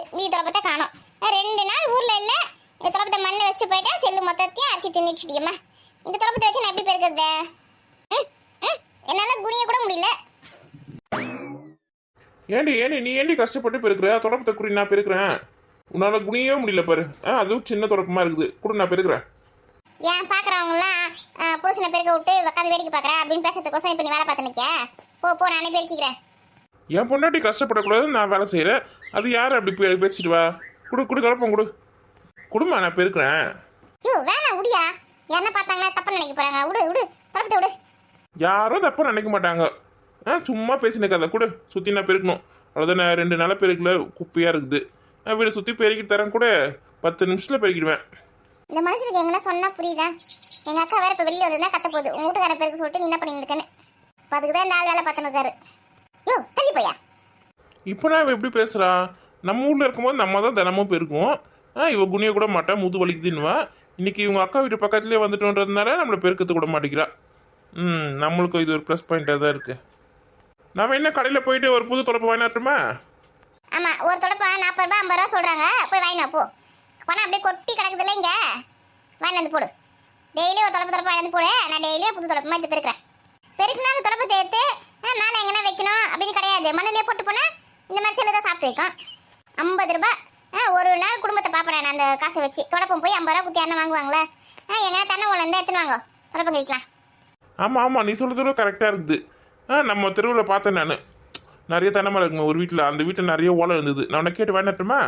இருக்குது மீதி தொடப்பத்தை காணோம். ரெண்டு நாள் ஊர்ல இல்ல. இந்த தொடப்பத்தை மண்ணில் வச்சுட்டு போயிட்டா செல்லு மொத்தத்தையும் அரைச்சி தின்னுச்சுடியம்மா இந்த தொடப்பத்தை வச்சு நான் எப்படி பெருக்கிறது? என்னால குனிய கூட முடியல. ஏண்டி ஏண்டி நீ ஏண்டி கஷ்டப்பட்டு பெருக்கிற? தொடப்பத்தை குறி நான் பெருக்கிறேன். உன்னால குனியவே முடியல பாரு. ஆ அதுவும் சின்ன தொடப்பமா இருக்குது. கூட நான் பெருக்கிறேன். ஏன் பார்க்குறவங்களாம் புருஷனை பெருக்க விட்டு உட்காந்து வேடிக்கை பார்க்குறேன் அப்படின்னு பேசுறதுக்கோசம் இப்போ நீ வேலை பார்த்து நிற்க போ போ நானே பெருக்கிக்கிறேன். என் பொண்டாட்டி கஷ்டப்படக்கூடாது நான் வேலை செய்கிறேன் அது யார் அப்படி பேசிட்டு வா? குடு குடு தொடப்பம் கொடு. குடுமா நான் பெருக்கிறேன். ஐயோ வேணாம் விடியா யாருன்னா பார்த்தாங்களா தப்பா நினைக்க போறாங்க. விடு தொடப்பத்தை விடு யாரும் தப்பாக நினைக்க மாட்டாங்க. ஆ சும்மா பேசின கதை கூட சுற்றி நான் பெருக்கணும். அவ்வளோதான் நான் ரெண்டு நாளாக பெருக்கல. குப்பையாக இருக்குது. நான் வீடு சுற்றி பெருக்கிட்டு தரேன் கூட. பத்து நிமிஷத்தில் பெருக்கிடுவேன். இந்த மனுஷனுக்கு எங்கன்னா சொன்னா புரியுதா? எங்க அக்கா வேற இப்ப வெளியில வந்து கத்த போகுது. உங்க வீட்டுக்கார பேருக்கு சொல்லிட்டு நீ என்ன பண்ணிட்டு இருக்கேன்னு. இப்ப அதுக்கு தான் இந்த ஆள் வேலை பார்த்துன்னு இருக்காரு. யோ தள்ளி போயா. இப்போ நான் எப்படி பேசுகிறா நம்ம ஊரில் இருக்கும்போது நம்ம தான் தினமும் பெருக்குவோம். ஆ இவ குனிய கூட மாட்டேன் முது வலிக்குதுன்னுவா. இன்னைக்கு இவங்க அக்கா வீட்டு பக்கத்துலேயே வந்துட்டோன்றதுனால நம்மளை பெருக்கத்து கூட மாட்டேங்கிறா ம் நம்மளுக்கும் இது ஒரு ப்ளஸ் பாயிண்டாக தான் இருக்குது நம்ம என்ன கடையில் போயிட்டு ஒரு புது தொடப்பு வாங்கினாட்டுமா ஆமா ஒரு தொடப்ப நாற்பது ரூபாய் ஐம்பது ரூபா சொல்றாங்க. போய் வாங்கினா போ. பணம் அப்படியே கொட்டி கிடக்குதுல்ல இங்க. வாங்கி வந்து போடு. டெய்லி ஒரு தொடப்பு தொடப்ப வாங்கி வந்து போடு. நான் டெய்லியும் புது தொடப்பமா எடுத்து பெருக்கிறேன். பெருக்குனா அந்த தொடப்பத்தை எடுத்து ஆ, மேலே எங்கன்னா வைக்கணும்? அப்படின்னு கிடையாது. மண்ணிலே போட்டு போனா இந்த மாதிரி சில தான் சாப்பிட்டு வைக்கும். ஐம்பது ரூபாய். ஆ ஒரு நாள் குடும்பத்தை பார்ப்பேன் நான் அந்த காசை வச்சு. தொடப்பம் போய் ஐம்பது ரூபா குத்தி யாரும் வாங்குவாங்களே. எங்கன்னா ஓலை இருந்தால் எடுத்துன்னு வாங்க. தொடப்பம் கழிக்கலாம். ஆமாம் ஆமாம் நீ சொல்கிறது கரெக்டாக இருக்குது. ஆ நம்ம தெருவில் பார்த்தேன் நான். நிறைய தென்னை மரம் இருக்குங்க ஒரு வீட்டில். அந்த வீட்டில் நிறைய ஓலை இருந்தது. நான் உன்னை கேட்டு வேணட்டுமா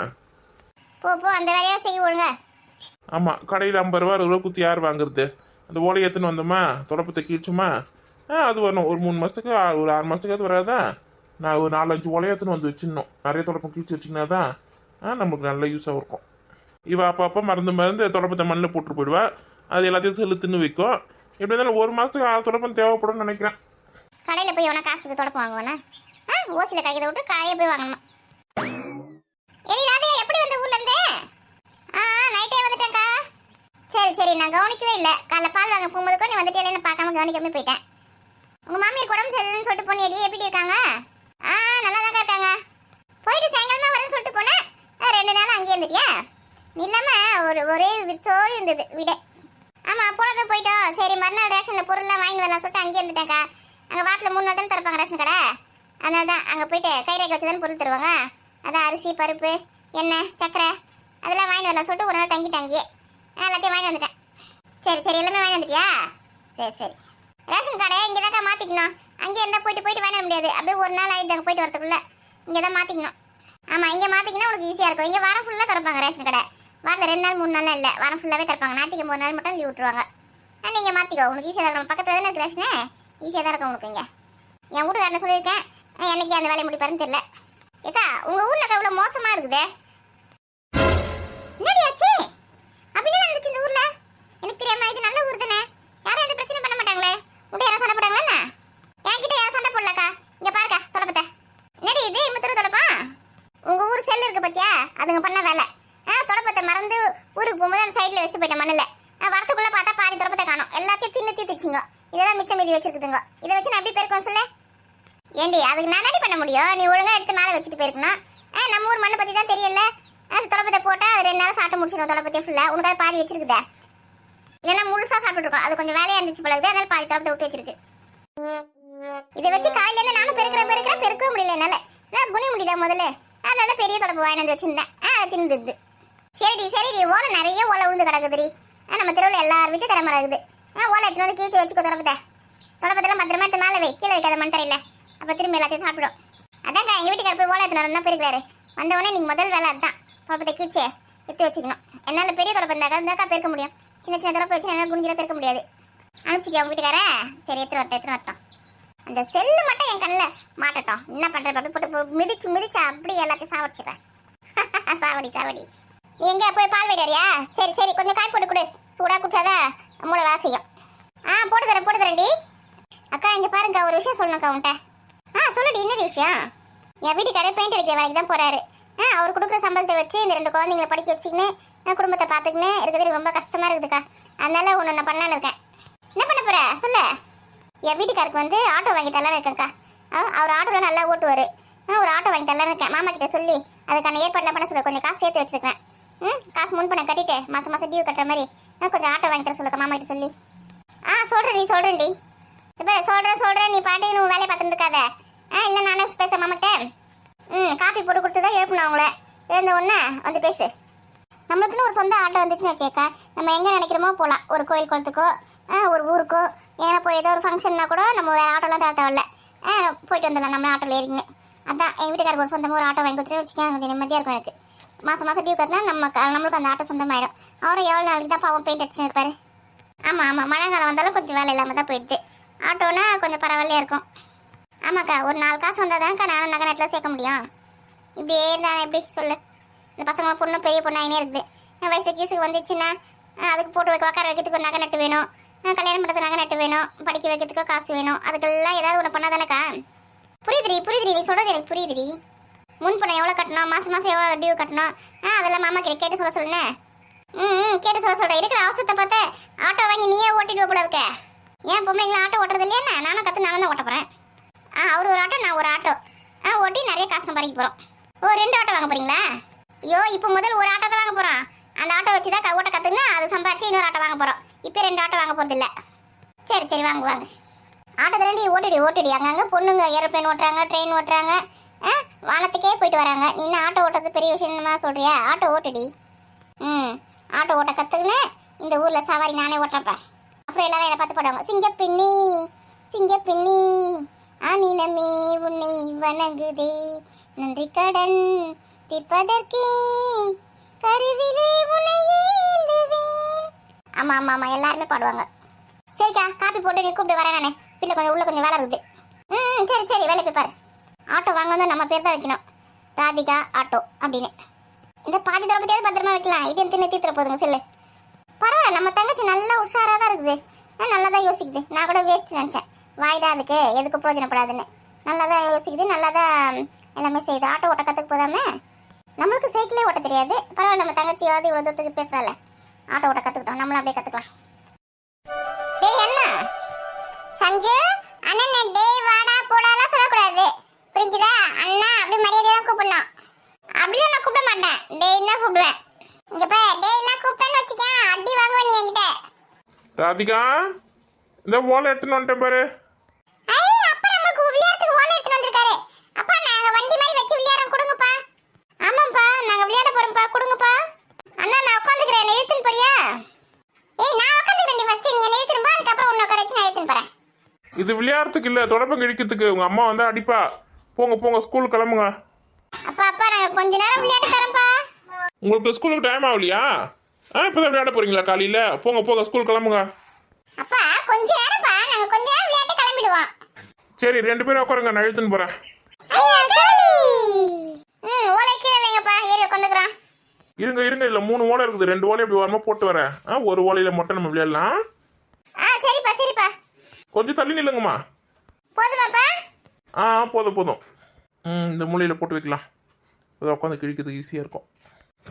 போ போ அந்த வேலையை செய்ய ஒழுங்க. ஆமாம் கடையில் ஐம்பது ரூபா அறுபது ரூபா குத்தி யார் வாங்குறது? அந்த ஓலையை எடுத்துன்னு வந்தோமா? தொடப்பத்தை கீழ்ச்சுமா? ஆ அது வரணும். ஒரு மூணு மாதத்துக்கு ஒரு ஆறு மாதத்துக்காவது வராதா? நான் ஒரு நாலஞ்சு ஒலையத்துன்னு எடுத்துன்னு வந்து வச்சிடணும். நிறைய தொடப்பம் கிழிச்சு வச்சிங்கன்னா தான் ஆ நமக்கு நல்ல யூஸாக இருக்கும். இவ அப்பப்போ மறந்து மறந்து தொடப்பத்தை மண்ணில் போட்டு போயிடுவா. அது எல்லாத்தையும் செல்லு வைக்கும். எப்படி இருந்தாலும் ஒரு மாதத்துக்கு ஆறு தொடப்பம் தேவைப்படும்னு நினைக்கிறேன். கடையில் போய் உனக்கு காசு கொடுத்து தொடப்பம் வாங்குவானா? ஆ ஓசியில் கிடைக்கிறத விட்டு கடையில் போய் வாங்கணுமா? ஏய் ராதே எப்படி வந்த ஊர்ல இருந்து? ஆ நைட்டே வந்துட்டேன்க்கா. சரி சரி நான் கவனிக்கவே இல்லை. காலைல பால் வாங்க போகும்போது கூட நீ வந்துட்டேன்னு பார்க்காம கவனிக்காம போயிட்டேன். உங்க மாமியார் உடம்பு சரியில்லைன்னு சொல்லிட்டு போனியடி எப்படி இருக்காங்க? ஆ நல்லா தான் இருக்காங்க. போயிட்டு சாயங்காலமா வரேன்னு சொல்லிட்டு போனேன் ஆ, ரெண்டு நாள் அங்கேயே இருந்துட்டியா? இல்லாம ஒரு ஒரே விரிச்சோடி இருந்தது விட. ஆமா போனதும் போயிட்டோம். சரி மறுநாள் ரேஷன்ல பொருள்லாம் வாங்கி வரலாம் சொல்லிட்டு அங்கேயே இருந்துட்டேக்கா அங்கே வாரத்தில் மூணு நாள் தான் திறப்பாங்க ரேஷன் கடை. அதனால தான் அங்கே போயிட்டு கை ரேகை வச்சு தான் பொருள் தருவாங்க. அதான் அரிசி பருப்பு எண்ணெய் சக்கரை அதெல்லாம் வாங்கி வரலாம் சொல்லிட்டு ஒரு நாள் தங்கிட்டேன் அங்கேயே. எல்லாத்தையும் வாங்கி வந்துட்டேன். சரி சரி எல்லாமே வாங்கி வந்துட்டியா? சரி சரி. ரேஷன் கடை இங்கே தான் மாற்றிக்கணும் அங்கேயே இருந்தால் போயிட்டு போயிட்டு வாங்க முடியாது. அப்படியே ஒரு நாள் ஆகிட்டு அங்கே போயிட்டு வரதுக்குள்ளே. இங்கே தான் மாற்றிக்கணும் ஆமாம் இங்கே மாற்றிக்கினா உனக்கு ஈஸியாக இருக்கும். இங்கே வாரம் ஃபுல்லாக திறப்பாங்க ரேஷன் கடை. வாரத்தில் ரெண்டு நாள் மூணு நாள் இல்லை. வாரம் ஃபுல்லாகவே திறப்பாங்க. ஞாயிற்றுக்கு மூணு நாள் மட்டும் லீவ் விட்டுருவாங்க. ஆ நீங்கள் மாற்றிக்கோ உனக்கு ஈஸியாக தான் இருக்கும். பக்கத்தில் தானே இருக்கு ஈஸியாக தான் இருக்கும் உங்களுக்கு இங்கே. என் வீட்டுக்காரனை சொல்லியிருக்கேன். என்னைக்கு அந்த வேலையை முடிப்பாருன்னு தெரியல. ஏக்கா உங்கள் ஊரில் அவ்வளோ மோசமாக இருக்குதே என்னடி ஆச்சு அப்படின்னா நடந்துச்சு இந்த ஊர்ல எனக்கு தெரியாம இது நல்ல ஊர் தானே யாரும் எந்த பிரச்சனை பண்ண மாட்டாங்களே உங்க யாரும் சண்டை போட்டாங்களா என்கிட்ட யாரும் சண்டை போடலக்கா இங்க பாருக்கா தொடப்பத்த என்னடி இது இம்மத்தூர் தொடப்பா உங்க ஊர் செல்லு இருக்கு பாத்தியா அதுங்க பண்ண வேலை ஆ தொடப்பத்தை மறந்து ஊருக்கு போகும்போது அந்த சைடுல வச்சு போயிட்டேன் மண்ணுல ஆ, வரத்துக்குள்ள பார்த்தா பாதி தொடப்பத்தை காணும் எல்லாத்தையும் தின்னு தீத்துச்சுங்க இதெல்லாம் மிச்சம் மீதி வச்சிருக்குதுங்க இதை வச்சு நான் எப்படி போயிருக்கோம் சொல்லு ஏண்டி பண்ண முடியும்? நீ ஒழுங்கா எடுத்து மேலே வச்சுட்டு போயிருக்கணும் ஆ நம்ம ஊர் மண்ணை பத்தி தான் தெரியல அது தொடப்பத்தை போட்டா அது ரெண்டு நாள் சாப்பிட்டு முடிச்சிடும் தொடப்பத்தையே ஃபுல்லா உனக்கு அது பாதி வச்சிருக்குதே? இல்லைன்னா முழுசா சாப்பிட்டு இருக்கோம் அது கொஞ்சம் வேலையா இருந்துச்சு போல இருக்குது, அதனால பாதி தொடப்பத்தை விட்டு வச்சிருக்கு. இதை வச்சு காலையிலேருந்து நானும் பெருக்கிறேன் பெருக்கிறேன் பெருக்கவும் முடியல என்னால. நான் புனி முடியுதா முதல்ல. அதனால பெரிய தொடப்பு வாங்கி வந்து வச்சிருந்தேன். ஆ அது தின்னுது. சரிடி சரிடி. ஓலை நிறைய ஓலை உழுந்து கிடக்குதுடி. ஆ நம்ம தெருவில் எல்லார் வீட்டும் திறமரம் இருக்குது. ஆ ஓலை எடுத்துன்னு வந்து கீச்சு வச்சுக்கோ தொடப்பத்தை தொடப்பத்தெல்லாம் பத்திரமா எடுத்து மேலே வை. கீழே வைக்காத மண் அப்போ திரும்பி எல்லாத்தையும் சாப்பிடும் அதான்க்கா எங்கள் வீட்டுக்கார போய் ஓலை எடுத்துன்னு தான் போயிருக்காரு வந்த உடனே நீங்கள் முதல் வேலை அதுதான் பாப்பத்தை கீழ்ச்சியை எடுத்து வச்சுக்கணும். என்னால் பெரிய தொடப்பு இருந்தாக்கா இருந்தாக்கா பெருக்க முடியும். சின்ன சின்ன தொடப்பு வச்சு என்னால் குனிஞ்சில பெருக்க முடியாது. அனுப்பிச்சிக்கா உங்கள் வீட்டுக்கார சரி எத்தனை வரட்டும் எத்தனை வரட்டும். அந்த செல்லு மட்டும் என் கண்ணில் மாட்டட்டும். என்ன பண்ணுற அப்படி போட்டு மிதிச்சு மிதிச்சு அப்படி எல்லாத்தையும் சாவடிச்சிடுறேன் சாவடி சாவடி. நீ எங்கே போய் பால் வெடியாரியா சரி சரி கொஞ்சம் காய் போட்டு கொடு. சூடா குடிச்சாதான் மூளை வேலை செய்யும். ஆ போட்டு தரேன் போட்டு தரேன்டி. அக்கா இங்க பாருங்க ஒரு விஷயம் சொல்லணும்க்கா உன்ட்ட ஆ சொல்லுடி என்னடி விஷயம்? என் வீட்டுக்காரர் பெயிண்ட் அடிக்கிற வேலைக்கு தான் போறாரு. ஆ அவர் கொடுக்குற சம்பளத்தை வச்சு இந்த ரெண்டு குழந்தைங்களை படிக்க வச்சுக்கின்னு நான் குடும்பத்தை பார்த்துக்கின்னு இருக்கிறது ரொம்ப கஷ்டமா இருக்குதுக்கா. அதனால ஒன்று நான் பண்ணலான்னு இருக்கேன். என்ன பண்ண போகிற சொல்லு. என் வீட்டுக்காருக்கு வந்து ஆட்டோ வாங்கி தரலான்னு இருக்கேன்க்கா. ஆ, அவர் ஆட்டோவில் நல்லா ஓட்டுவார். நான் ஒரு ஆட்டோ வாங்கி தரலான்னு இருக்கேன். மாமா கிட்ட சொல்லி அதுக்கான ஏற்பாடுலாம் பண்ண சொல்லு. கொஞ்சம் காசு சேர்த்து வச்சுருக்கேன். ம் காசு முன் பண்ண கட்டிட்டு மாதம் மாதம் டியூ கட்டுற மாதிரி கொஞ்சம் ஆட்டோ வாங்கி தர சொல்லுங்க மாமா கிட்ட சொல்லி. ஆ சொல்கிறேன் நீ சொல்கிறேன்டி இப்போ சொல்கிறேன் சொல்கிறேன் நீ பாட்டு நீ வேலையை பார்த்துட்டு இருக்காத ஆ இல்லை நானே பேச மாமாட்ட ம் காப்பி போட்டு கொடுத்து தான் எழுப்பினா அவங்கள எழுந்த உடனே வந்து பேசு. நம்மளுக்குன்னு ஒரு சொந்த ஆட்டோ வந்துச்சுன்னு வச்சேக்கா நம்ம எங்கே நினைக்கிறோமோ போகலாம் ஒரு கோயில் குளத்துக்கோ ஆ, ஒரு ஊருக்கோ ஏன்னா போய் ஏதோ ஒரு ஃபங்க்ஷன்னா கூட நம்ம வேறு ஆட்டோலாம் தேவை தேவையில்ல. ஆ, போயிட்டு வந்துடலாம் நம்ம ஆட்டோவில் ஏறிங்க அதான் எங்கள் வீட்டுக்காரருக்கு ஒரு சொந்தமாக ஒரு ஆட்டோ வாங்கி கொடுத்துட்டு வச்சுக்கேன் கொஞ்சம் நிம்மதியாக இருக்கும் எனக்கு. மாதம் மாதம் டியூ கட்டினா நம்ம நம்மளுக்கு அந்த ஆட்டோ சொந்தமாயிடும். அவரும் எவ்வளோ நாளைக்கு தான் பாவம் பெயிண்ட் அடிச்சுன்னு இருப்பார். ஆமாம் ஆமாம் மழை காலம் வந்தாலும் கொஞ்சம் வேலை இல்லாமல் தான் போயிடுது. ஆட்டோனா கொஞ்சம் பரவாயில்லையா இருக்கும். ஆமாக்கா ஒரு நாலு காசு வந்தால் தான்க்கா நானும் நகை நட்டில் சேர்க்க முடியும். இப்படியே இருந்தா எப்படி? சொல்லு. இந்த பசங்க பொண்ணு பெரிய பொண்ணு இருக்குது. வயசு கீசுக்கு வந்துச்சுன்னா அதுக்கு போட்டு வைக்க உட்கார வைக்கிறதுக்கு ஒரு நகை நட்டு வேணும். கல்யாணம் பண்ணுறது நகை நட்டு வேணும். படிக்க வைக்கிறதுக்கோ காசு வேணும். அதுக்கெல்லாம் ஏதாவது ஒன்று பண்ணாதானக்கா? புரியுதுடி புரியுதுடி. நீ சொல்கிறது எனக்கு புரியுதுடி. முன் பணம் எவ்வளோ கட்டணும்? மாதம் மாதம் எவ்வளோ டியூ கட்டணும்? ஆ அதெல்லாம் மாமா கிட்ட கேட்டு சொல்ல சொல்லுண்ணே. ம் ம் கேட்டு சொல்ல சொல்கிறேன் இருக்கிற அவசரத்தை பார்த்து ஆட்டோ வாங்கி நீயே ஓட்டிட்டு போல இருக்க. ஏன் பொம்பளைங்களும் ஆட்டோ ஓட்டுறது இல்லையா நானும் கற்று நானும் தான் ஓட்ட போகிறேன் அவர் ஒரு ஆட்டோ நான் ஒரு ஆட்டோ. ஆ ஓட்டி நிறைய காசு சம்பாதிக்க போகிறோம் ஓ ரெண்டு ஆட்டோ வாங்க போகிறீங்களா ஐயோ இப்போ முதல் ஒரு ஆட்டோ தான் வாங்க போகிறோம் அந்த ஆட்டோ வச்சு தான் ஓட்ட கற்றுங்க அது சம்பாரிச்சு இன்னொரு ஆட்டோ வாங்க போகிறோம் இப்போ ரெண்டு ஆட்டோ வாங்க போகிறது இல்லை சரி சரி வாங்க வாங்க. ஆட்டோ தானடி ஓட்டுடி ஓட்டுடி. அங்கங்கே பொண்ணுங்க ஏரோப்ளேன் ஓட்டுறாங்க ட்ரெயின் ஓட்டுறாங்க. ஆ வானத்துக்கே போயிட்டு வராங்க. நீ என்ன ஆட்டோ ஓட்டுறது பெரிய விஷயமா சொல்கிறியா ஆட்டோ ஓட்டுடி. ம் ஆட்டோ ஓட்ட கற்றுக்கின்னு இந்த ஊரில் சவாரி நானே ஓட்டுறப்ப அப்புறம் எல்லாரும் என்னை பார்த்து போடுவாங்க. சிங்கப்பின்னி சிங்கப்பின்னி ஆனினமே உன்னை வணங்குதே. நன்றி கடன் தீர்ப்பதற்கே. கருவிலே உன்னை ஏந்துவேன். ஆமாம் ஆமாம் ஆமாம் எல்லாருமே பாடுவாங்க. சரிக்கா காப்பி போட்டு நீ கூப்பிட்டு வரேன் நான். வீட்டில் கொஞ்சம் உள்ள கொஞ்சம் வேலை இருக்குது ம் சரி சரி வேலை போய் பாரு. ஆட்டோ வாங்க வந்து நம்ம பேர் தான் வைக்கணும். ராதிகா ஆட்டோ அப்படின்னு. இந்த பாதி தரப்பத்தியாவது பத்திரமா வைக்கலாம். இது எடுத்து நிறுத்திட்டு போதுங்க செல்லு. பரவாயில்ல நம்ம தங்கச்சி நல்லா உஷாராக தான் இருக்குது. நல்லா தான் யோசிக்குது. நான் கூட வேஸ்ட் நினச்சேன். வாய்டா அதுக்கு. எதுக்கு பிரயோஜனப்படாதுன்னு. நல்லா தான் யோசிக்குது நல்லா தான் எல்லாமே செய்யுது. ஆட்டோ ஓட்ட கற்றுக்க போதாமே? நம்மளுக்கு சைக்கிளே ஓட்ட தெரியாது. பரவாயில்ல நம்ம தங்கச்சியாவது இவ்வளோ தூரத்துக்கு பேசுகிறாள் ஆட்டோ ஓட்ட கற்றுக்கிட்டோம் நம்மளும் அப்படியே கற்றுக்கலாம் டேய் என்ன சஞ்சு அண்ணன் டேய் வாடா போடாலாம் சொல்லக்கூடாது. புரிஞ்சுதா? அண்ணா அப்படி மரியாதையா கூப்பிடணும். அப்படியே நான் கூப்பிட மாட்டேன். டேய் தான் கூப்பிடுவேன்? இங்கே பா டேய் எல்லாம் கூப்பிட்டேன்னு வச்சுக்கேன். அடி வாங்குவேன் நீ என்கிட்ட. ராதிகா இந்த ஓலை எடுத்துன்னு வந்துட்டேன் பாரு ஐ அப்பா நமக்கு விளையாட்டுக்கு ஓலை எடுத்துட்டு வந்திருக்காரு அப்பா நாங்க வண்டி மாதிரி வச்சு விளையாடுறோம் கொடுங்கப்பா ஆமாப்பா நாங்க விளையாட போறோம்ப்பா கொடுங்கப்பா அண்ணா நான் உட்காந்துக்கிறேன் என்ன இழுத்துன்னு போறியா ஏய் நான் உட்காந்துக்கிறேன் ஃபர்ஸ்ட் நீ என்ன இழுத்துன்னு போ அதுக்கப்புறம் உன்னை உட்கார வச்சு நான் இழுத்துன்னு போறேன் இது விளையாடுறதுக்கு இல்லை தொடப்பம் கிழிக்கிறதுக்கு. உங்கள் அம்மா வந்து அடிப்பா. போங்க போங்க ஸ்கூல் கிளம்புங்க. அப்பா அப்பா நாங்க கொஞ்ச நேரம் விளையாட்டு தரோம்ப்பா. உங்களுக்கு ஸ்கூலுக்கு டைம் ஆகலையா? ஆ இப்போ தான் விளையாட போகிறீங்களா காலையில்? போங்க போங்க ஸ்கூல் கிளம்புங்க. அப்பா கொஞ்ச நேரம்ப்பா. நாங்க கொஞ்ச நேரம் விளையாட்டு கிளம்பிடுவோம். சரி ரெண்டு பேரும் உட்காருங்க நான் இழுத்துன்னு போகிறேன் ம் ஓலை கீழே வைங்கப்பா. ஏறி உட்காந்துக்கிறோம். இருங்க இருங்க இல்லை மூணு ஓலை இருக்குது. ரெண்டு ஓலை இப்படி வரமா போட்டு வரேன். ஆ ஒரு ஓலையில் மட்டும் நம்ம விளையாடலாம். கொஞ்சம் தள்ளி நில்லுங்கம்மா. போதுமாப்பா ஆ போதும் போதும். ம் இந்த மூலையில் போட்டு வைக்கலாம். அதை உட்காந்து கிழிக்கிறதுக்கு ஈஸியாக இருக்கும்.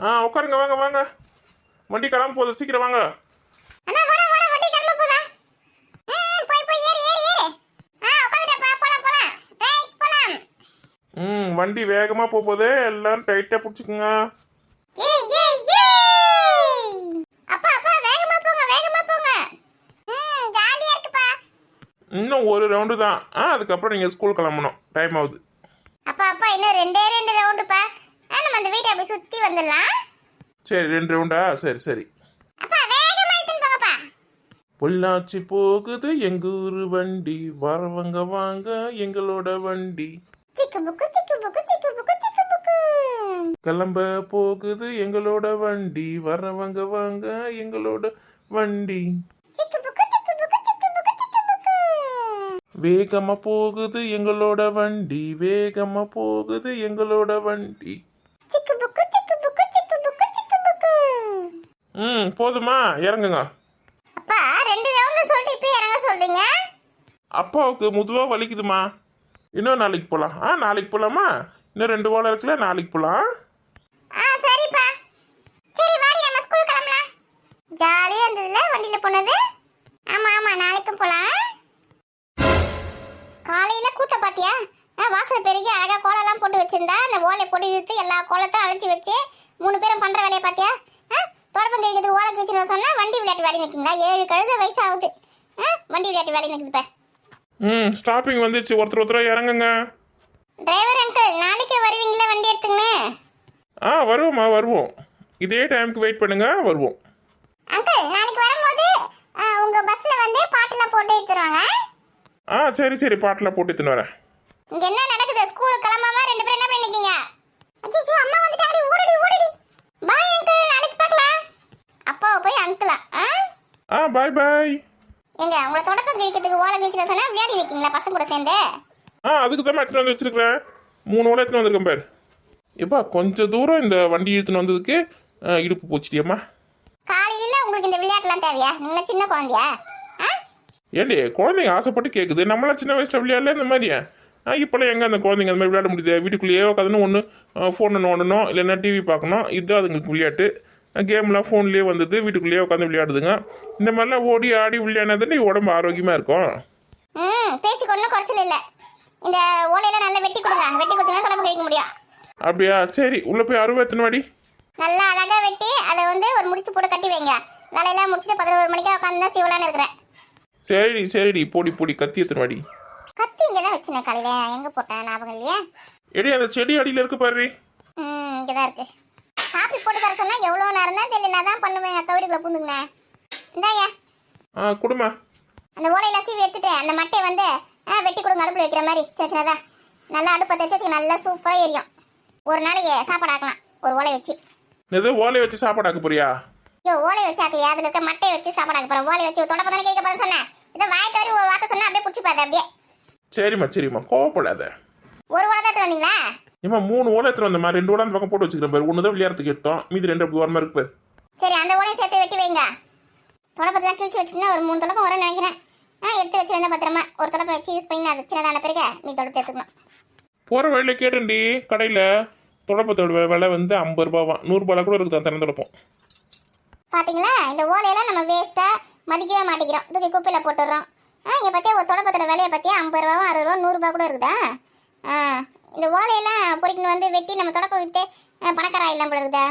ஆ உட்காருங்க வாங்க வாங்க. வண்டி கிளம்ப போகுது சீக்கிரம் வாங்க. ம் வண்டி வேகமாக போக போகுது. எல்லாரும் டைட்டாக பிடிச்சிக்குங்க ஏய் ஏய் ஏய் அப்பா அப்பா வேகமா போங்க வேகமா போங்க ம் ஜாலியா இருக்குப்பா இன்னும் ஒரு ரவுண்டு தான். ஆ அதுக்கப்புறம் நீங்கள் ஸ்கூல் கிளம்பணும். டைம் ஆகுது. அப்பா அப்பா இன்னும் ரெண்டே ரெண்டு ரவுண்டுப்பா ஆ நம்ம அந்த வீட்டை அப்படி சுத்தி வந்துடலாம். சரி ரெண்டு ரவுண்டா சரி சரி. அப்பா வேகமா எடுத்துன்னு போங்கப்பா. பொள்ளாச்சி போகுது. எங்கூர் வண்டி? வரவங்க வாங்க. எங்களோட வண்டி. சிக்கு புக்கு சிக்கு புக்கு சிக்கு புக்கு சிக்கு புக்கு. கிளம்ப போகுது எங்களோட வண்டி. வரவங்க வாங்க. எங்களோட வண்டி. வேகமா போகுது எங்களோட வண்டி வேகமா போகுது எங்களோட வண்டி. ம் போதுமா இறங்குங்க. அப்பா ரெண்டு ரவுண்டு சொல்லிட்டு இப்போ இறங்க சொல்றீங்க? அப்பாவுக்கு முதுவா வலிக்குதுமா. இன்னும் நாளைக்கு போகலாம் ஆ நாளைக்கு போகலாமா இன்னும் ரெண்டு வாரம் இருக்குல்ல நாளைக்கு போகலாம் ஆ சரிப்பா. சரி வாடி நம்ம ஸ்கூல் கிளம்பலாம். ஜாலியா இருந்ததுல வண்டியில போனது? ஆமா ஆமா நாளைக்கும் போலாம். காலையில கூத்த பாத்தியா? வாசல் பெருகி அழகா கோலம்லாம் போட்டு வச்சது இருந்தா அந்த ஓலை பொடி இழுத்து எல்லா கோலத்தையும் அழைச்சி வச்சு மூணு பேரும் பண்ற வேலையை பாத்தியா? தொடப்பம் கழிக்கிறது ஓலை கிழிச்சிட சொன்னா வண்டி விளையாட்டு வேலை நிற்கிங்களா ஏழு கழுத வயசு ஆகுது வண்டி விளையாட்டு வேலை நிற்குது ம் ஸ்டாப்பிங் வந்துச்சு ஒருத்தர் ஒருத்தராக இறங்குங்க. டிரைவர் அங்கிள் நாளைக்கு வருவீங்களா வண்டி எடுத்துங்கன்னு ஆ வருவோம்மா வருவோம். இதே டைமுக்கு வெயிட் பண்ணுங்க வருவோம். அங்கிள் நாளைக்கு வரும்போது உங்க பஸ்ல வந்து பாட்டுலாம் போட்டு எடுத்துருவாங்க ஆ சரி சரி பாட்டில் போட்டு எடுத்துன்னு வரேன். இங்க என்ன நடக்குது? ஸ்கூல் கிளம்பாம ரெண்டு பேரும் என்ன பண்ணிருக்கீங்க அச்சோ அம்மா வந்துட்டாடி ஓடடி ஓடடி. பாய் அங்கிள் நாளைக்கு பார்க்கலாம். அப்பாவை போய் அங்கிளா ஆ? ஆ பாய் பாய் எங்க உங்களை தொடப்பம் கிழிக்கிறதுக்கு ஓலை கிழிச்சிட சொன்னா விளையாடி வைக்கீங்களா பசங்க கூட சேர்ந்து? ஆ அதுக்கு தான் எடுத்துன்னு வந்து வச்சிருக்கிறேன். மூணு ஓலை எடுத்துன்னு வந்திருக்கேன் பேர். எப்பா கொஞ்சம் தூரம் இந்த வண்டி இழுத்துன்னு வந்ததுக்கு ஆ, இடுப்பு போச்சிட்டியம்மா. காலையில உங்களுக்கு இந்த விளையாட்டுலாம் தேவையா? நீங்க சின்ன குழந்தையா? ஆ ஏண்டி குழந்தைங்க ஆசைப்பட்டு கேட்குது நம்மளாம் சின்ன வயசுல விளையாடல இந்த மாதிரியா? இப்போலாம் எங்கே அந்த குழந்தைங்க அந்த மாதிரி விளையாட முடியுது? வீட்டுக்குள்ளேயே உட்காந்து ஒன்று ஃபோனை நோண்டணும் இல்லைன்னா டிவி பார்க்கணும். இதுதான் அதுங்களுக்கு விளையாட்டு. கேம்லாம் ஃபோன்லேயே வந்தது வீட்டுக்குள்ளேயே உட்காந்து விளையாடுதுங்க. இந்த மாதிரிலாம் ஓடி ஆடி விளையாடினதுல உடம்பு ஆரோக்கியமாக இருக்கும். ம் பேச்சுக்கு ஒன்றும் குறைச்சல் இல்லை. இந்த ஓலையெல்லாம் நல்லா வெட்டி கொடுங்க. வெட்டி கொடுத்தீங்கன்னா தொடப்பம் கிழிக்க முடியும். அப்படியா? சரி உள்ளே போய் அருவா எத்தனை வாடி? நல்லா அழகா வெட்டி அதை வந்து ஒரு முடிச்சு போட்டு கட்டி வைங்க. வேலையெல்லாம் முடிச்சுட்டு பதினோரு மணிக்கு உட்காந்து தான் சிவலான்னு இருக்கிறேன். சரிடி சரிடி. போடி போடி. கத்தி எத்தனை வாடி. கத்தி இங்கே தான் வச்சுனேன் காலையில எங்கே போட்டேன் ஞாபகம் இல்லையா? எடி அந்த செடி அடியில் இருக்கு பாரு. ம் இங்கே தான் இருக்கு. காப்பி போட்டு தர சொன்னா எவ்வளோ நேரம் தான் தெரியல. நான் தான் பண்ணுவேன். அக்கா வீட்டுக்குள்ள பூந்துங்கண்ணே இந்தாயா. ஆ கொடுமா. அந்த ஓலையில சீவி எடுத்துட்டு அந்த மட்டையை வந்து ஆ, வெட்டி கொடுங்க. அடுப்பில் வைக்கிற மாதிரி. சின்ன சின்னதா. நல்லா அடுப்பை தச்சு வச்சுக்க. நல்லா சூப்பராக எரியும். ஒரு நாளைக்கு சாப்பாடு ஆக்கலாம். ஒரு ஓலை வச்சு. ஏதோ ஓலையை வச்சு சாப்பாடு ஆக்க போறியா? ஐயோ ஓலை வச்சு ஆக்கையா அதில் இருக்க மட்டையை வச்சு சாப்பாடு ஆக்க போகிறேன் ஓலை வச்சு தொடப்ப தானே கேட்க போறேன்னு சொன்னேன். இதை வாய் தவறி ஒரு வார்த்தை சொன்னா அப்படியே பிடிச்சி பாரு அப்படியே. சரிம்மா சரிம்மா. கோவப்படாத. ஒரு ஓலை தான் வந்தீங்களா? ஏம்மா மூணு ஓலை எடுத்துட்டு வந்தம்மா. ரெண்டு ஓலை அந்த பக்கம் போட்டு வச்சுக்கிறேன் பாரு. ஒன்று தான் விளையாடுறதுக்கு எடுத்தோம். மீதி ரெண்டு அப்படி வரமா இருக்கு பாரு. சரி அந்த ஓலையும் சேர்த்து வெட்டி வைங்க. தொடப்பத்தெல்லாம் கிழிச்சு வச்சுருந்தா ஒரு மூணு தொடப்பம் வரும்னு நினைக்கிறேன். ஆ எடுத்து வச்சிருந்தா பத்திரமா. ஒரு தொடப்பம் வச்சு யூஸ் பண்ணி அது சின்னதான பிறகு மீ தொடப்பு எடுத்துக்கணும். போகிற வழியில் கேட்டேன்டி. கடையில் தொடப்பத்தோட விலை- வந்து ஐம்பது ரூபாவாம் நூறுரூபாவில் கூட இருக்குது திறந்து தொடப்போம் பாத்தீங்களா? இந்த ஓலையெல்லாம் நம்ம வேஸ்ட்டாக மதிக்கவே மாட்டேங்கிறோம். தூக்கி குப்பையில் போட்டுடுறோம். ஆ இங்கே பார்த்தியா ஒரு தொடப்பத்தோட விலையை பார்த்தியா ஐம்பது ரூபாவும் அறுபது ரூபா நூறுரூபா கூட இருக்குதா? ஆ இந்த ஓலையெல்லாம் பொறிக்கணும் வந்து வெட்டி நம்ம தொடப்பம் விற்று பணக்கார ஆயிடலாம் போல இருக்குதா.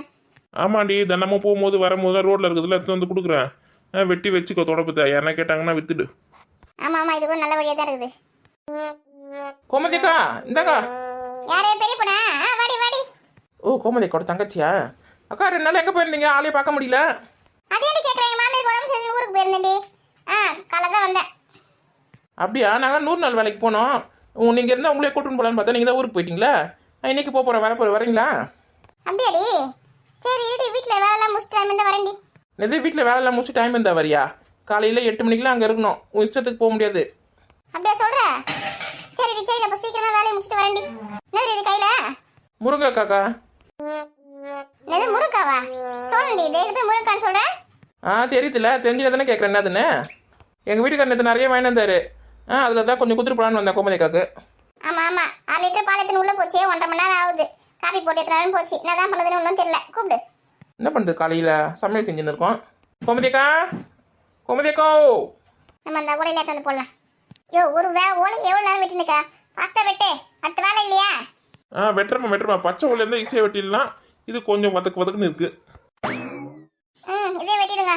ஆமாண்டி தினமும் போகும்போது வரும்போது ரோட்டில் இருக்கிறதுல எடுத்து வந்து கொடுக்குறேன். ஆ, வெட்டி வச்சுக்கோ தொடப்பத்தை. யாருன்னா கேட்டாங்கன்னா வித்துடு. ஆமாம் ஆமாம் இது கூட நல்ல வழியாக தான் இருக்குது. கோமதிக்கா இந்தாக்கா. யாரே? பெரிய பொண்ணா? ஆ வாடி வாடி. ஓ கோமதிக்கோட தங்கச்சியா? அக்கா ரெண்டு நாள் எங்கே போயிருந்தீங்க? ஆளையே பார்க்க முடியல அதே கேட்குறேன் எங்கள் மாமியார் உடம்பு சரி ஊருக்கு போயிருந்தேன்டி ஆ காலை தான் வந்தேன். அப்படியா? நாங்கள் நூறு நாள் வேலைக்கு போனோம். உங்க நீங்கள் இருந்தால் உங்களே கூட்டின்னு போகலான்னு பார்த்தா நீங்கள் தான் ஊருக்கு போயிட்டீங்களா? நான் இன்னைக்கு போக போகிறேன் வர போகிற வரீங்களா? அப்படியாடி? சரி இருடி வீட்டில் வேலைலாம் முடிச்சுட்டு டைம் இருந்தால் வரேன்டி. எது வீட்டில் வேலையெல்லாம் முடிச்சு டைம் இருந்தா வரியா? காலையில் எட்டு மணிக்கெலாம் அங்கே இருக்கணும். உன் இஷ்டத்துக்கு போக முடியாது. அப்படியா சொல்ற? சரிடி சரி அப்போ சீக்கிரமா வேலையை முடிச்சுட்டு வரேன்டி. என்னது இது கையில? முருங்கைக்காக்கா. என்னது முருக்காவா சொல்லுண்டி இது இது போய் முருக்கான்னு சொல்றேன் ஆ தெரியுதுல தெரிஞ்சுட்டு தானே கேட்குறேன் என்னதுன்னு? எங்கள் வீட்டுக்காரர் நேற்று நிறைய வாங்கி வந்தார். ஆ அதில் தான் கொஞ்சம் குத்துட்டு போகலான்னு வந்தேன் கோமதிக்காக்கு. ஆமா ஆமா. அரை லிட்டர் பால் எத்தனை உள்ள போச்சு. ஒன்றரை மணி நேரம் ஆகுது. காப்பி போட்டு எத்தனை நேரம் போச்சு. என்ன தான் பண்ணுதுன்னு ஒன்றும் தெரியல. கூப்பிடு. என்ன பண்ணுறது காலையில்? சமையல் செஞ்சுன்னு இருக்கோம். கோமதிக்கா? கோமதிக்கோ? நம்ம அந்த உடையில எடுத்து போடலாம். யோ ஒரு வே ஓலை எவ்வளோ நேரம் வெட்டி நிற்க ஃபாஸ்ட்டாக வெட்டு. அடுத்த வேலை இல்லையா? ஆ வெட்டுறமா வெட்டுறமா பச்சை ஓலை இருந்தால் ஈஸியாக வெட்டிடலாம். இது கொஞ்சம் வதக்கு வதக்குன்னு இருக்குது இதே வெட்டிடுங்க.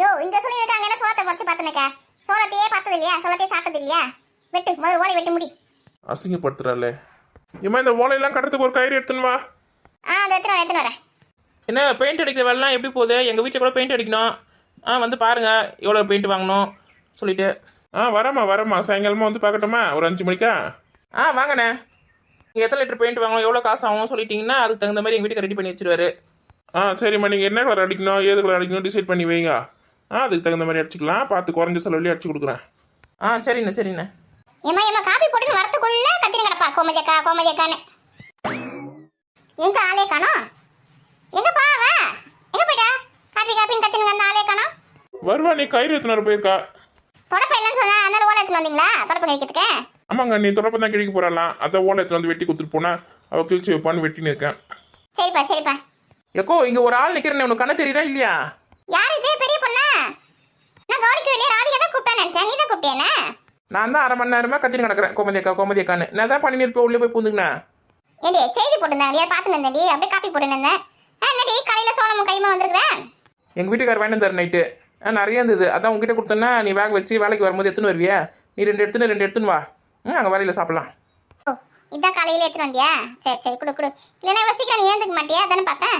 யோ இங்க சொல்லி இருக்காங்க என்ன சோளத்தை பறிச்சு பார்த்துனக்க? சோளத்தையே பார்த்தது இல்லையா சோளத்தையே சாப்பிட்டது இல்லையா வெட்டு முதல்ல ஓலை வெட்டி முடி. அசிங்கப்படுத்துறாளே. ஏம்மா இந்த ஓலையெல்லாம் கட்டுறதுக்கு ஒரு கயிறு எடுத்துன்னு வா. ஆ அதை எடுத்துன்னு வரேன் எடுத்துன்னு வரேன். என்ன பெயிண்ட் அடிக்கிற வேலைலாம் எப்படி போகுது? எங்கள் வீட்டில் கூட பெயிண்ட் அடிக்கணும். ஆ வந்து பாருங்கள் எவ்வளோ பெயிண்ட் வாங்கணும் சொல்லிட்டு. ஆ வரேம்மா வரேம்மா. சாயங்காலமா வந்து பார்க்கட்டுமா? ஒரு அஞ்சு மணிக்கா? ஆ வாங்கண்ணே. நீங்கள் எத்தனை லிட்டர் பெயிண்ட் வாங்கணும்? எவ்வளோ காசு ஆகும் சொல்லிட்டீங்கன்னா அதுக்கு தகுந்த மாதிரி எங்கள் வீட்டுக்கு ரெடி பண்ணி வச்சிருவாரு. ஆ சரிம்மா நீங்கள் என்ன கலர் அடிக்கணும் ஏது கலர் அடிக்கணும் டிசைட் பண்ணி வைங்க. ஆ அதுக்கு தகுந்த மாதிரி அடிச்சுக்கலாம். பார்த்து குறைஞ்ச செலவுலேயே அடிச்சு கொடுக்குறேன். ஆ சரிண்ணே சரிண்ணே. ஏமா ஏமா காப்பி போட்டு வரத்துக்குள்ள கத்தின கிடப்பா கோமதியக்கா கோமதியக்கான்னு. எங்க ஆளே காணோம் எங்கப்பா வா எங்க போயிட்டா? காப்பி காப்பின்னு கத்தினுங்க அந்த ஆளே காணோம் வருவா நீ கயிறு எடுத்துன்னு போயிருக்கா. தொடப்ப இல்லைன்னு சொன்னா அதனால ஓலை எடுத்துன்னு வந்தீங்களா? தொடப்ப கழிக்கிறதுக்கு? ஆமாங்க நீ தொடப்பம் தான் கிழிக்க போறாளாம். அதை ஓலை எடுத்துன்னு வந்து வெட்டி கொடுத்துட்டு போனா அவள் கிழிச்சு வைப்பான்னு வெட்டின்னு இருக்கேன். சரிப்பா சரிப்பா. எக்கோ இங்கே ஒரு ஆள் நிற்கிறேன் உனக்கு கண்ணு தெரியுதா இல்லையா? யார் இது? பெரிய பொண்ணா? நான் கவனிக்கவே இல்லையா ராதிகா தான் கூப்பிட்டேன் நினைச்சேன். நீ தான் கூப்பிட்டேனே நான் தான் அரை மணி நேரமாக கத்தின்னு கிடக்குறேன். கோமதி அக்கா கோமதி அக்கான்னு. நான் தான் பண்ணி இருப்பேன் உள்ளே போய் பூந்துங்கண்ணா ஏண்டி செய்தி போட்டுருந்தாங்க பார்த்து இருந்தேன்டி. அப்படியே காப்பி போட்டு ஆ, என்னடி காலையில சோளமும் கைமா வந்திருக்கிறேன் எங்கள் வீட்டுக்கார் வாங்கிட்டு வந்தார் நைட்டு நிறைய இருந்தது. அதான் உங்ககிட்ட கொடுத்தேன்னா நீ வேக வச்சு வேலைக்கு வரும்போது எடுத்துன்னு வருவியா? நீ ரெண்டு எடுத்துன்னு ரெண்டு எடுத்துன்னு வா. ம் அங்கே வேலையில் சாப்பிட்லாம். ஓ இதான் காலையில எடுத்துட்டு வந்தியா? சரி சரி கொடு கொடு. இல்லைன்னா சீக்கிரம் நீ ஏந்துக்க மாட்டியா? அதானே பார்த்தேன்.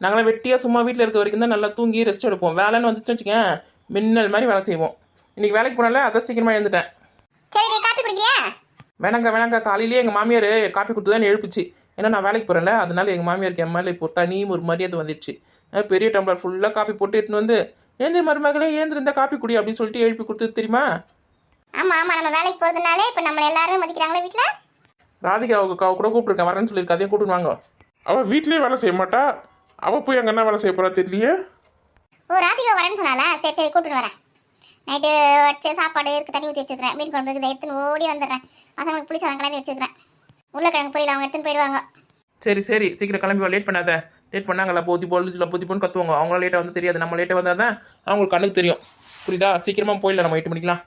நாங்களாம் வெட்டியாக சும்மா வீட்டில் இருக்க வரைக்கும் தான் நல்லா தூங்கி ரெஸ்ட் எடுப்போம். வேலைன்னு வந்துட்டு வச்சுக்கேன் மின்னல் மாதிரி வேலை செய்வோம். இன்னைக்கு வேலைக்கு போனால அதான் சீக்கிரமாக எழுந்துட்டேன். சரி நீ காப்பி குடிக்கிறியா? வேணாங்க வேணாங்க காலையிலேயே எங்கள் மாமியார் காப்பி கொடுத்து தான் எழுப்பிச்சு. ஏன்னா நான் வேலைக்கு போகிறேன்ல அதனால எங்கள் மாமியாருக்கு என் மேலே இப்போ தனி ஒரு மரியாதை வந்துடுச்சு. பெரிய டம்ளர் ஃபுல்லாக காப்பி போட்டு எடுத்துன்னு வந்து ஏந்திர மருமகளே ஏந்திருந்தா காப்பி குடி அப்படின்னு சொல்லிட்டு எழுப்பி கொடுத்தது தெரியுமா? ஆமா ஆமா நம்ம வேலைக்கு போறதுனாலே இப்ப நம்மள எல்லாரும் மதிக்கிறாங்களே வீட்ல? ராதிகா அவங்க கா- கூட கூப்பிட்டுருக்கேன் வரேன்னு சொல்லியிருக்கேன் அதையும் கூப்பிட்டு வாங்க. அவ வீட்லயே வேலை செய்ய மாட்டா? அவ போய் அங்க என்ன வேலை செய்ய போறா தெரியலையே? ஓ ராதிகா வரேன்னு சொன்னாலா சரி சரி கூட்டிட்டு வரேன். நைட்டு வச்ச சாப்பாடு இருக்கு தண்ணி ஊற்றி வச்சுக்கிறேன் மீன் குழம்பு இருக்குது எடுத்துன்னு ஓடி வந்துடுறேன். பசங்களுக்கு புளி சாதம் கிளம்பி வச்சுக்கிறேன் உருளைக்கிழங்கு பொரியல் அவங்க எடுத்துன்னு போயிடுவாங்க. சரி சரி. சீக்கிரம் கிளம்பி வா லேட் பண்ணாத. லேட் பண்ணாங்களா போத்தி போல் இல்லை போத்தி போன்னு கத்துவாங்க. அவங்களாம் லேட்டாக வந்து தெரியாது. நம்ம லேட்டாக வந்தால் தான் அவங்களுக்கு கண்ணுக்கு தெரியும். புரியுதா? சீக்கிரமாக போயிடலாம் நம்ம எட்டு மணிக்கலாம்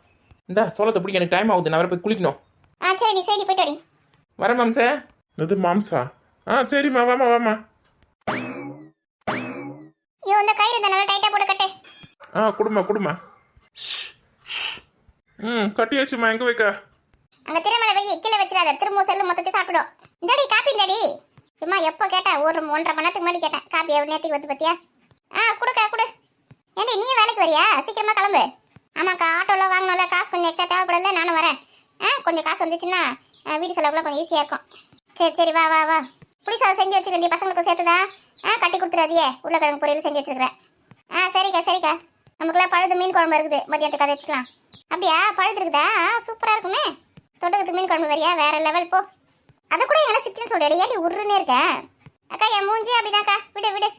இந்த சோளத்தை பிடிக்க எனக்கு டைம் ஆகுது. நான் வேற போய் குளிக்கணும். ஆ சரி சரி போயிட்டு வரேன் மேம் சார் இது மாம்சா? ஆ சரிம்மா வாமா வாமா இந்த நல்லா டைட்டாக போட்டு கட்டு. ஆ குடுமா குடுமா. ம் கட்டியாச்சுமா எங்க வைக்க? அங்கே திருமண வை கீழே வச்சிடாத. திரும்ப செல்லு மொத்தத்தை சாப்பிடும். இந்தாடி காப்பி இந்தாடி. சும்மா எப்போ கேட்டேன் ஒரு ஒன்றரை மணி நேரத்துக்கு முன்னாடி கேட்டேன். காப்பி எவ்வளோ நேரத்துக்கு வந்து பத்தியா? ஆ கொடுக்க கொடு. ஏண்டி நீ வேலைக்கு வரியா? சீக்கிரமா கிளம்பு. ஆமாக்கா ஆட்டோலாம் வாங்கணும்ல. காசு கொஞ்சம் எக்ஸ்ட்ரா தேவைப்படல நானும் வரேன். ஆ கொஞ்சம் காசு வந்துச்சுன்னா ஆ, வீட்டு செலவுலாம் கொஞ்சம் ஈஸியாக இருக்கும். சரி சரி வா வா வா. புளி சாதம் செஞ்சு வச்சுருக்கேன் பசங்களுக்கு சேர்த்துதா? ஆ கட்டி கொடுத்துடாதியே. உருளைக்கிழங்கு பொரியல் செஞ்சு வச்சிருக்கிறேன். ஆ சரிக்கா சரிக்கா. நமக்குலாம் பழுது மீன் குழம்பு இருக்குது. மதியத்துக்கு அதை வச்சுக்கலாம். அப்படியா? பழுது இருக்குதா? சூப்பராக இருக்குமே. தொட்டுக்கிறதுக்கு மீன் குழம்பு வரியா? வேற லெவல் போ. அதை கூட எங்கன்னா சிச்சுன்னு சொல்லிடு ஏடி உருன்னே இருக்க? அக்கா என் மூஞ்சி அப்படிதான்க்கா. விடு விடு.